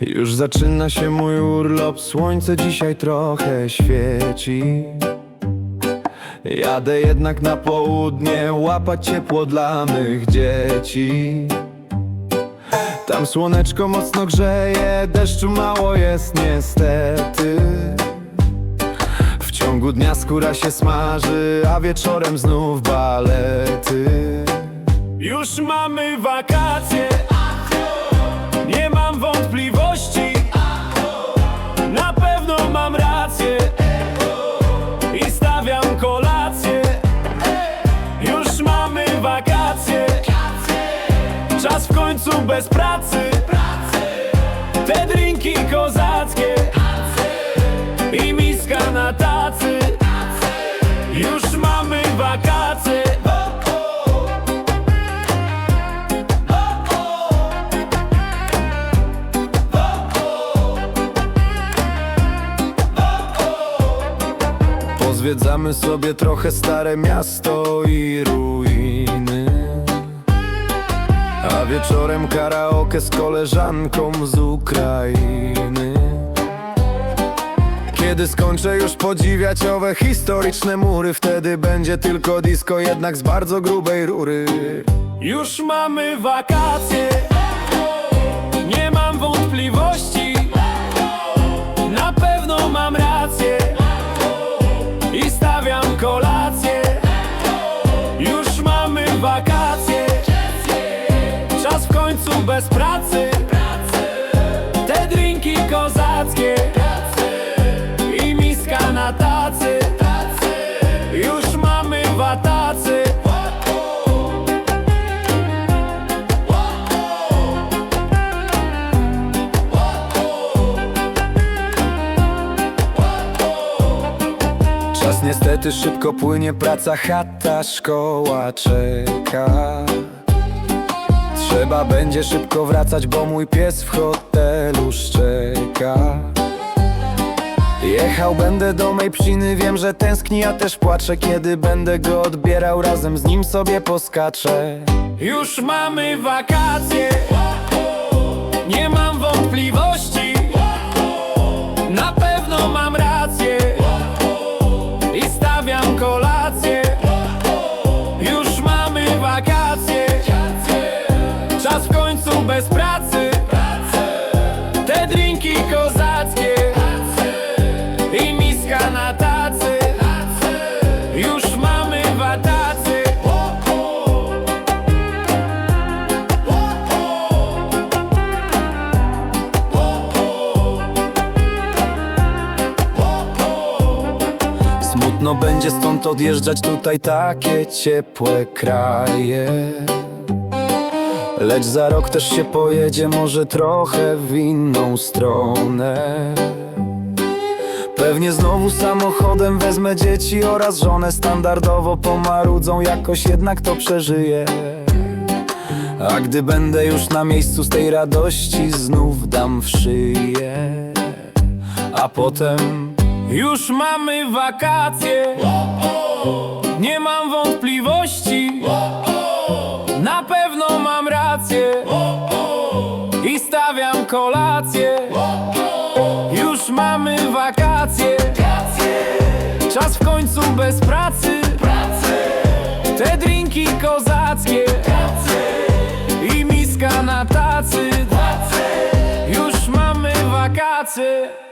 Już zaczyna się mój urlop, słońce dzisiaj trochę świeci. Jadę jednak na południe, łapać ciepło dla mych dzieci. Tam słoneczko mocno grzeje, deszczu mało jest niestety. W ciągu dnia skóra się smaży, a wieczorem znów balety. Już mamy wakacje bez pracy. Te drinki kozackie I miska na tacy. Już mamy wakacje. Pozwiedzamy sobie trochę stare miasto i ruiny wieczorem karaoke z koleżanką z Ukrainy. Kiedy skończę już podziwiać owe historyczne mury Wtedy będzie tylko disco, jednak z bardzo grubej rury. Już mamy wakacje. Nie mam wątpliwości bez pracy. Te drinki kozackie I miska na tacy. Już mamy watacy. Czas niestety szybko płynie, praca, chata, szkoła czeka Trzeba będzie szybko wracać, bo mój pies w hotelu szczeka. Jechał będę do mej psiny, wiem, że tęskni, ja też płaczę Kiedy będę go odbierał, razem z nim sobie poskaczę. Już mamy wakacje. Nie mam drinki kozackie I miska na tacy. Już mamy watacy. Smutno będzie stąd odjeżdżać tutaj takie ciepłe kraje Lecz za rok też się pojedzie może trochę w inną stronę. Pewnie znowu samochodem wezmę dzieci oraz żonę. Standardowo pomarudzą, jakoś jednak to przeżyję. A gdy będę już na miejscu z tej radości znów dam w szyję. A potem Już mamy wakacje. Nie mam wątpliwości Na pewno mam rację. I stawiam kolację. Już mamy wakacje. Czas w końcu bez pracy. Te drinki kozackie. I miska na tacy. Już mamy wakacje